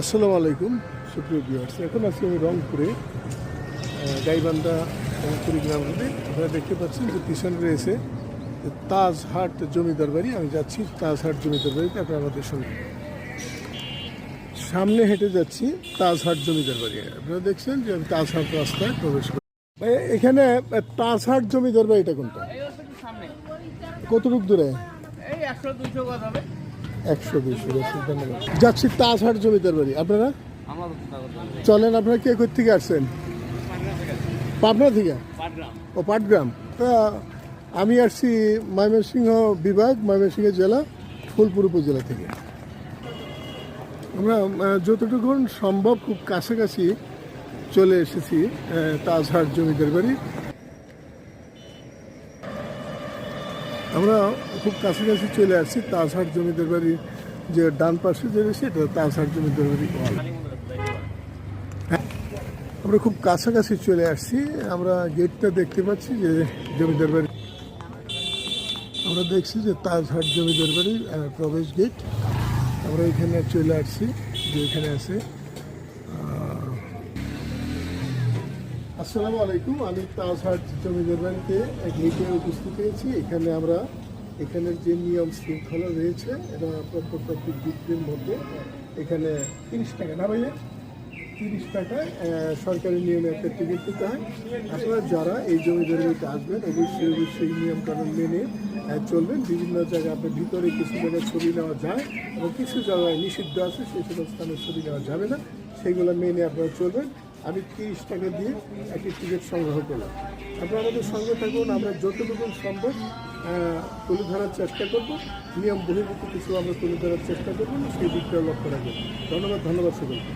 আসসালামু আলাইকুম সুপ্রিয় ভিউয়ার্স এখন আছি আমি রংপুরে গাইবান্ধা রংপুরি গ্রাম রোডে। আপনারা দেখতে পাচ্ছেন যে পিছনে রয়েছে তাজহাট জমিদার বাড়ি। আমি যাচ্ছি তাজহাট জমিদার বাড়িতে আপনারা আমাদের সঙ্গে। সামনে হেঁটে যাচ্ছি তাজহাট জমিদার বাড়ি। আপনারা দেখছেন যে আমি তাজহাট রাস্তায় প্রবেশ করি ভাই, এখানে তাজহাট জমিদার বাড়িটা কোনটা? কতটুক দূরে? এই একশো দুইশো গজ হবে। একশো দুইশো ধন্যবাদ। যাচ্ছি তাজহাট জমিদার বাড়ি। আপনারা? চলেন, আপনারা কে থেকে আসছেন? পাবনা থেকে? ও, পাটগ্রাম। তা আমি আসছি ময়মনসিংহ বিভাগ, ময়মনসিংহ জেলা, ফুলপুর উপজেলা থেকে। আমরা যতটুকু সম্ভব খুব কাছাকাছি চলে এসেছি তাজহাট জমিদার বাড়ি। আমরা খুব কাছাকাছি চলে আসছি তাজহাট জমিদার বাড়ির যে ডান পাশে যে এটা তাজহাট জমিদার বাড়ি আমরা খুব কাছাকাছি চলে আসছি, আমরা গেটটা দেখতে পাচ্ছি যে জমিদার বাড়ি। আমরা দেখছি যে তাজহাট জমিদার বাড়ির প্রবেশ গেট। আমরা এখানে চলে আসছি, যে এখানে আছে আসসালামু আলাইকুম আমি তাজহাট জমিদার বাড়িতে গেটে উপস্থিত হয়েছি। এখানে আমরা এখানের যে নিয়ম শৃঙ্খলা রয়েছে এটা প্রত্যেকটা বিক্রির মধ্যে এখানে তিরিশ টাকা না ভাইয়া? তিরিশ আহ, সরকারি নিয়মে একটা টিকিট দিতে হয়। আপনারা যারা এই জমিদার বাড়িতে আসবেন অবশ্যই অবশ্যই নিয়ম কানুন মেনে চলবেন। বিভিন্ন জায়গায় আপনার ভিতরে কিছু জায়গায় ছবি নেওয়া যায় এবং কিছু জায়গায় নিষিদ্ধ আছে সেই সকল স্থানে ছবি নেওয়া যাবে না। সেগুলো মেনে আপনারা চলবেন। আমি তিরিশ টাকা দিয়ে একটি টিকিট সংগ্রহ করলাম। আপনারা আমাদের সঙ্গে থাকুন, আমরা যতটুকু সম্ভব তুলে ধরার চেষ্টা করব। নিয়ম বহির্ভূত কিছু আমরা তুলে ধরার চেষ্টা করব, সেই দিকটা লক্ষ্য রাখবেন। ধন্যবাদ ধন্যবাদ সকলকে।